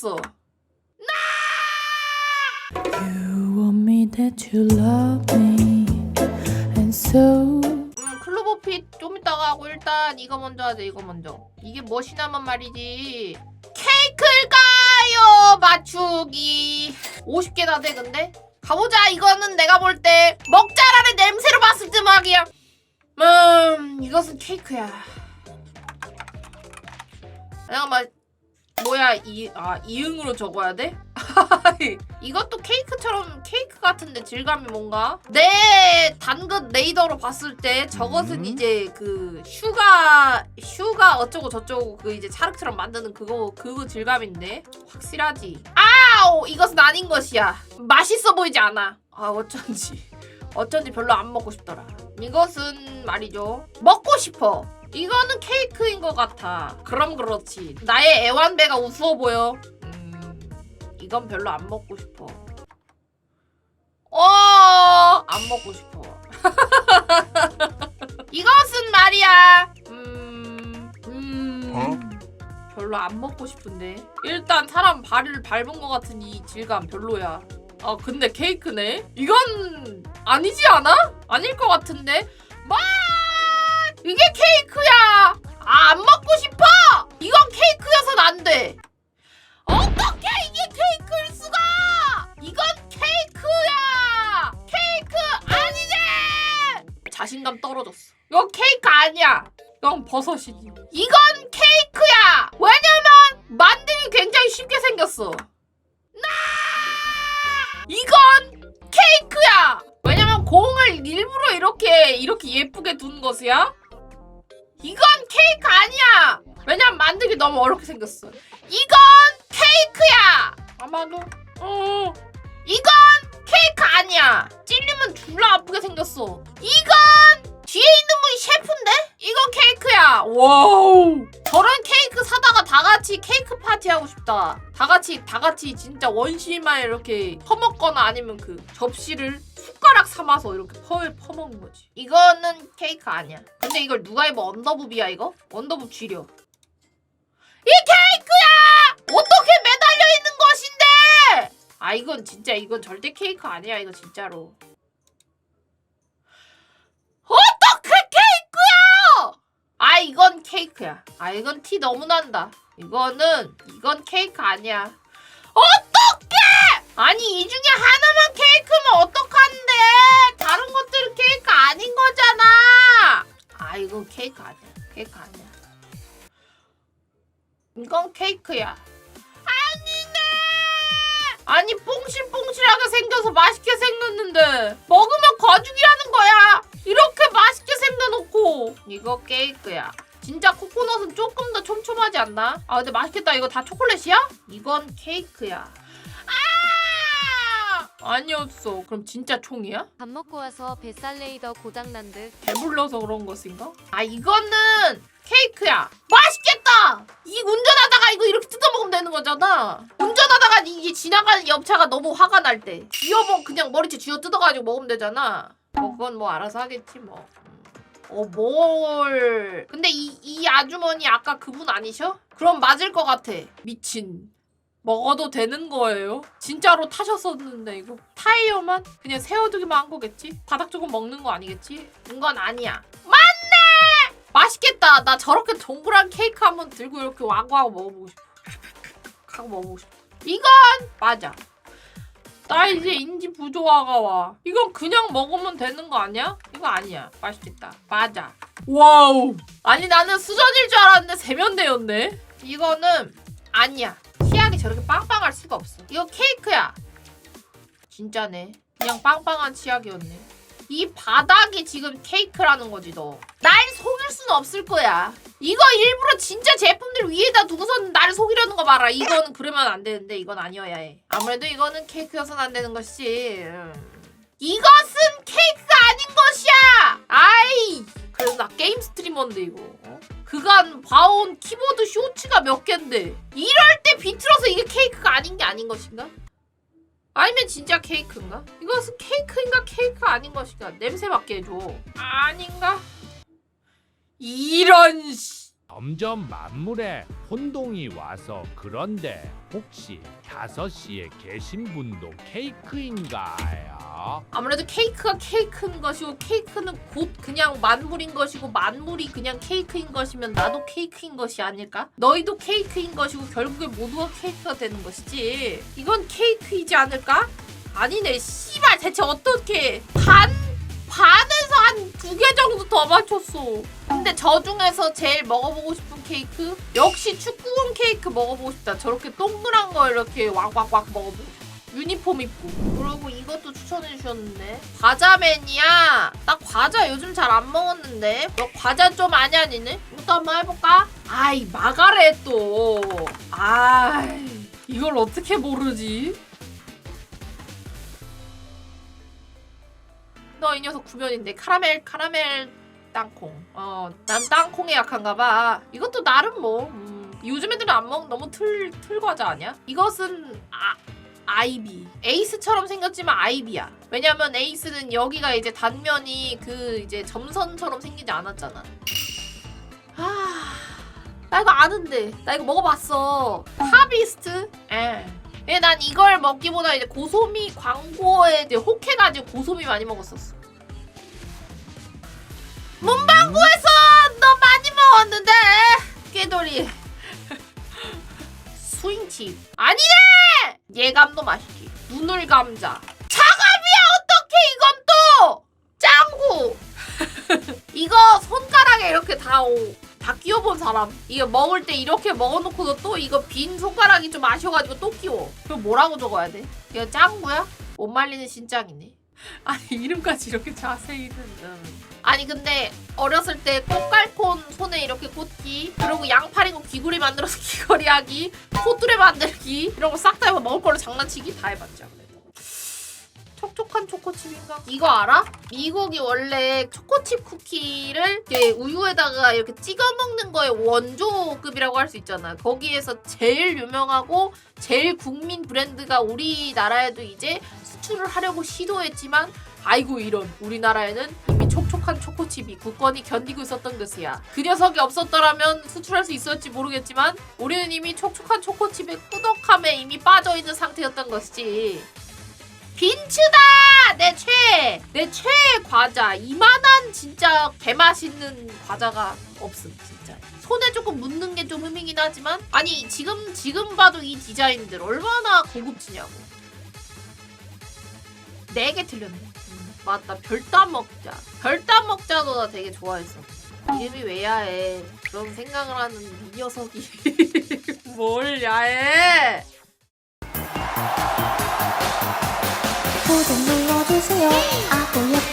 생겼어. You want me that you love me, and so 음, 클로버핏 좀 이따가 하고 일단 이거 먼저 하자. 이거 먼저. 이게 무엇이냐면 말이지. 케이크일까요? 맞추기. 50개나 돼 근데. 가보자. 이거는 내가 볼 때 먹자라는 냄새로 봤을 때 막이야. 음, 이것은 케이크야. 잠깐만. 뭐야 이 아 이응으로 적어야 돼? 이것도 케이크처럼 케이크 같은데 질감이 뭔가? 내 당근 레이더로 봤을 때 저것은 음. 이제 그 슈가 슈가 어쩌고 저쩌고 그 이제 차르크처럼 만드는 그거 그거 질감인데 확실하지. 아우 이것은 아닌 것이야. 맛있어 보이지 않아. 아 어쩐지 어쩐지 별로 안 먹고 싶더라. 이것은 말이죠 먹고 싶어. 이거는 케이크인 것 같아. 그럼 그렇지. 나의 애완배가 우스워 보여. 음, 이건 별로 안 먹고 싶어. 어, 안 먹고 싶어. 이것은 말이야. 음, 음, 별로 안 먹고 싶은데. 일단 사람 발을 밟은 것 같은 이 질감 별로야. 아, 근데 케이크네? 이건 아니지 않아? 아닐 것 같은데? 마! 이게 케이크야! 아, 안 먹고 싶어! 이건 케이크여선 안 돼! 어떻게 이게 케이크일 수가! 이건 케이크야! 케이크 아니네! 자신감 떨어졌어. 이건 케이크 아니야. 이건 버섯이지. 이건 케이크야! 왜냐면 만들기 굉장히 쉽게 생겼어. 나! 이건 케이크야! 왜냐면 공을 일부러 이렇게 이렇게 예쁘게 둔 것이야. 이건 케이크 아니야. 왜냐면 만들기 너무 어렵게 생겼어. 이건 케이크야. 아마도 어 이건 케이크 아니야. 찔리면 졸라 아프게 생겼어. 이건 뒤에 있는 분이 셰프인데? 이건 케이크야. 와우. 저런 케이크 사다가 다 같이 케이크 파티 하고 싶다. 다 같이 다 같이 진짜 원시만 이렇게 퍼먹거나 아니면 그 접시를 숟가락 삼아서 이렇게 퍼 퍼먹는 거지. 이거는 케이크 아니야. 근데 이걸 누가 입어 언더부비야 이거? 언더부 쥐려. 이 케이크야! 어떻게 매달려 있는 것인데? 아 이건 진짜 이건 절대 케이크 아니야 이거 진짜로. 어떻게 케이크야? 아 이건 케이크야. 아 이건 티 너무 난다. 이거는 이건 케이크 아니야. 어떻게? 아니 이 중에 하나만 케이크면 어떡한데? 다른 것들은 케이크 아닌 거잖아. 아 이건 케이크 아니야. 케이크 아니야. 이건 케이크야. 아니네. 아니 뽕실뽕실하게 생겨서 맛있게 생겼는데 먹으면 거야. 이거 케이크야. 진짜 코코넛은 조금 더 촘촘하지 않나? 아 근데 맛있겠다. 이거 다 초콜릿이야? 이건 케이크야. 아! 아니었어. 그럼 진짜 총이야? 밥 먹고 와서 뱃살 레이더 고장난 듯 배불러서 그런 것인가? 아 이거는 케이크야. 맛있겠다. 이 운전하다가 이거 이렇게 뜯어 먹으면 되는 거잖아. 운전하다가 이게 지나가는 옆차가 너무 화가 날 때, 쥐어먹 그냥 머리채 쥐어 뜯어가지고 먹으면 되잖아. 뭐 그건 뭐 알아서 하겠지 뭐. 어 뭘? 근데 이 이 아주머니 아까 그분 아니셔? 그럼 맞을 것 같아. 미친. 먹어도 되는 거예요? 진짜로 타셨었는데 이거 타이어만 그냥 세워두기만 한 거겠지? 바닥 조금 먹는 거 아니겠지? 이건 아니야. 맞네! 맛있겠다. 나 저렇게 동그란 케이크 한번 들고 이렇게 와구와구 먹어보고 싶어. 하고 먹어보고 싶어. 이건 맞아. 나 이제 인지 부조화가 와. 이건 그냥 먹으면 되는 거 아니야? 이거 아니야. 맛있겠다. 맞아. 와우. 아니 나는 수전일 줄 알았는데 세면대였네. 이거는 아니야. 치약이 저렇게 빵빵할 수가 없어. 이거 케이크야. 진짜네. 그냥 빵빵한 치약이었네. 이 바닥이 지금 케이크라는 거지 너. 날 속일 수는 없을 거야. 이거 일부러 진짜 제품들 위에다 두고선 날 속이려는 거 봐라. 이거는 그러면 안 되는데 이건 아니어야 해. 아무래도 이거는 케이크여선 안 되는 것이. 음. 이것은 케이크가 아닌 것이야. 아이. 그래서 나 게임 스트리머인데 이거. 어? 그간 봐온 키보드 쇼츠가 몇 갠데. 이럴 때 비틀어서 이게 케이크가 아닌 게 아닌 것인가? 아니면 진짜 케이크인가? 이것은 케이크인가 케이크 아닌 것인가? 냄새 맡게 해줘. 아닌가? 이런 씨. 점점 만물에 혼동이 와서 그런데 혹시 5시에 계신 분도 케이크인가요? 아무래도 케이크가 케이크인 것이고 케이크는 곧 그냥 만물인 것이고 만물이 그냥 케이크인 것이면 나도 케이크인 것이 아닐까? 너희도 케이크인 것이고 결국에 모두가 케이크가 되는 것이지. 이건 케이크이지 않을까? 아니네. 씨발 대체 어떻게 반 반에서 한 두 개 정도 더 맞췄어. 근데 저 중에서 제일 먹어보고 싶은 케이크 역시 축구공 케이크 먹어보고 싶다. 저렇게 동그란 거 이렇게 왕왕왕 먹어보고. 유니폼 입고 그리고 이것도 추천해 주셨는데 과자맨이야 나 과자 요즘 잘 안 먹었는데 너 과자 좀 아니 아니네? 이것도 한번 해볼까? 아이 마가렛 또 아이 이걸 어떻게 모르지? 너 이 녀석 구면인데 카라멜 카라멜 땅콩 어 난 땅콩에 약한가 봐 이것도 나름 뭐 음, 요즘 애들은 안 먹 너무 틀, 틀 과자 아니야? 이것은 아 아이비. 에이스처럼 생겼지만 아이비야. 왜냐면 에이스는 여기가 이제 단면이 그 이제 점선처럼 생기지 않았잖아. 아, 나 이거 아는데. 나 이거 먹어봤어. 하비스트? 에. 예, 난 이걸 먹기보다 이제 고소미 광고에 이제 혹해가지고 고소미 많이 먹었었어. 문방구에서 너 많이 먹었는데! 깨돌이. 스윙칩 아니네! 예감도 맛있지. 눈을 감자. 차갑이야 어떻게 이건 또! 짱구. 이거 손가락에 이렇게 다, 오, 다 끼워본 사람 이거 먹을 때 이렇게 먹어놓고도 또 이거 빈 손가락이 좀 아쉬워가지고 또 끼워 그럼 뭐라고 적어야 돼? 이거 짱구야? 못 말리는 신짱이네 아니 이름까지 이렇게 자세히는 음. 아니 근데 어렸을 때 꽃갈콘 손에 이렇게 꽂기 그리고 양팔이고 귀걸이 만들어서 귀걸이 하기 코뚜레 만들기 이런 거 싹 다 해봐 먹을 걸로 장난치기 다 해봤죠 그래도 촉촉한 초코칩인가? 이거 알아? 미국이 원래 초코칩 쿠키를 이렇게 우유에다가 이렇게 찍어 먹는 거의 원조급이라고 할 수 있잖아. 거기에서 제일 유명하고 제일 국민 브랜드가 우리나라에도 이제 수출을 하려고 시도했지만 아이고 이런 우리나라에는 이미 촉촉한 초코칩이 굳건히 견디고 있었던 것이야. 그 녀석이 없었더라면 수출할 수 있었지 모르겠지만 우리는 이미 촉촉한 초코칩의 꾸덕함에 이미 빠져 있는 상태였던 것이지. 빈츠다! 내 최애! 내 최애 과자. 이만한 진짜 개맛있는 과자가 없음, 진짜. 손에 조금 묻는 게 좀 흠이긴 하지만 아니 지금 지금 봐도 이 디자인들 얼마나 고급지냐고. 네 개 틀렸네. 음, 맞다. 별담 먹자. 별담 먹자도 나 되게 좋아했어. 이름이 왜 야해? 그런 생각을 하는 이 녀석이 뭘 야해? 구독 눌러주세요. 아구 옆